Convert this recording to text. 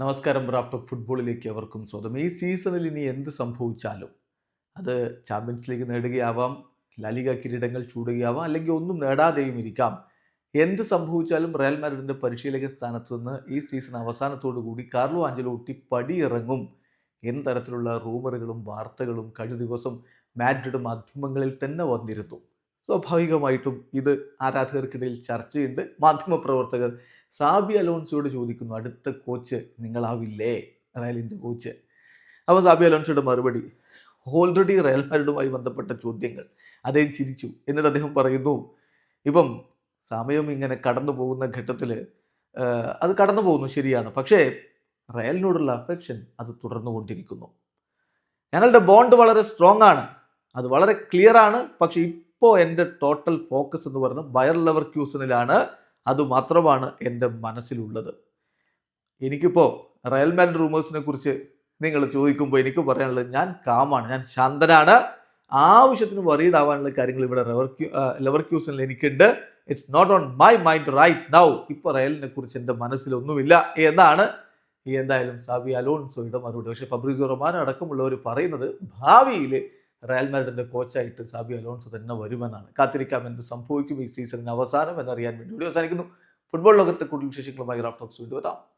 നമസ്കാരം Raf of ഫുട്ബോളിലേക്ക് അവർക്കും സ്വന്തം ഈ സീസണിൽ ഇനി എന്ത് സംഭവിച്ചാലും അത് ചാമ്പ്യൻസ് ലീഗ് നേടുകയാവാം ലാലിക കിരീടങ്ങൾ ചൂടുകയാവാം അല്ലെങ്കിൽ ഒന്നും നേടാതെയും ഇരിക്കാം. എന്ത് സംഭവിച്ചാലും റയൽ മാഡ്രിഡിന്റെ പരിശീലക സ്ഥാനത്ത് നിന്ന് ഈ സീസൺ അവസാനത്തോടു കൂടി കാർലോ ആഞ്ചലോട്ടി പടിയിറങ്ങും എന്ന തരത്തിലുള്ള റൂമറുകളും വാർത്തകളും കഴിഞ്ഞ ദിവസം മാഡ്രിഡ് മാധ്യമങ്ങളിൽ തന്നെ വന്നിരുന്നു. സ്വാഭാവികമായിട്ടും ഇത് ആരാധകർക്കിടയിൽ ചർച്ചയുണ്ട്. മാധ്യമപ്രവർത്തകർ സാബി അലോൺസോട് ചോദിക്കുന്നു അടുത്ത കോച്ച് നിങ്ങളാവില്ലേ? റയലിന്റെ കോച്ച്. അപ്പോൾ സാബി അലോൺസോയുടെ മറുപടി ഓൾറെഡി റയൽ മാഡ്രിഡുമായി ബന്ധപ്പെട്ട ചോദ്യങ്ങൾ. അദ്ദേഹം ചിരിച്ചു. എന്നിട്ട് അദ്ദേഹം പറയുന്നു ഇപ്പം സമയം ഇങ്ങനെ കടന്നു പോകുന്ന ഘട്ടത്തിൽ അത് കടന്നു പോകുന്നു ശരിയാണ്. പക്ഷേ റയലിനോടുള്ള അഫെക്ഷൻ അത് തുടർന്നു കൊണ്ടിരിക്കുന്നു. ഞങ്ങളുടെ ബോണ്ട് വളരെ സ്ട്രോങ് ആണ്. അത് വളരെ ക്ലിയർ ആണ്. പക്ഷേ ഇപ്പോൾ എന്റെ ടോട്ടൽ ഫോക്കസ് എന്ന് പറയുന്നത് ബയർ ലെവർ ക്യൂസണിലാണ് അതുമാത്രമാണ് എന്റെ മനസ്സിലുള്ളത്. എനിക്കിപ്പോൾ റയൽ മാൻ റൂമേഴ്സിനെ കുറിച്ച് നിങ്ങൾ ചോദിക്കുമ്പോൾ എനിക്ക് പറയാനുള്ളത് ഞാൻ കാമാണ് ഞാൻ ശാന്തനാണ്. ആവശ്യത്തിന് വറീഡ് ആവാനുള്ള കാര്യങ്ങൾ ഇവിടെ റെവർ ക്യൂ ലെവർ ക്യൂസണിൽ എനിക്കുണ്ട്. It's not on my mind right now ഇപ്പോൾ റയലിനെ കുറിച്ച് എന്റെ മനസ്സിലൊന്നുമില്ല എന്നാണ് എന്തായാലും സാബി അലോൺസോയുടെ മറുപടി. പക്ഷേ ഫബ്രിസോ റൊമാനോ അടക്കമുള്ളവർ പറയുന്നത് ഭാവിയിൽ റയൽ മാഡ്രിഡിന്റെ കോച്ചായിട്ട് സാബി അലോൺസോ തന്നെ വരുമെന്നാണ്. കാത്തിരിക്കാം എന്ത് സംഭവിക്കും ഈ സീസണിന് അവസാനം എന്നറിയാൻ വേണ്ടി വീഡിയോ അവസാനിക്കുന്നു. ഫുട്ബോൾ ലോകത്തെ കൂടുതൽ വിശേഷങ്ങളുമായി റാഫ്റ്റോക്സ് വീണ്ടും എത്താം.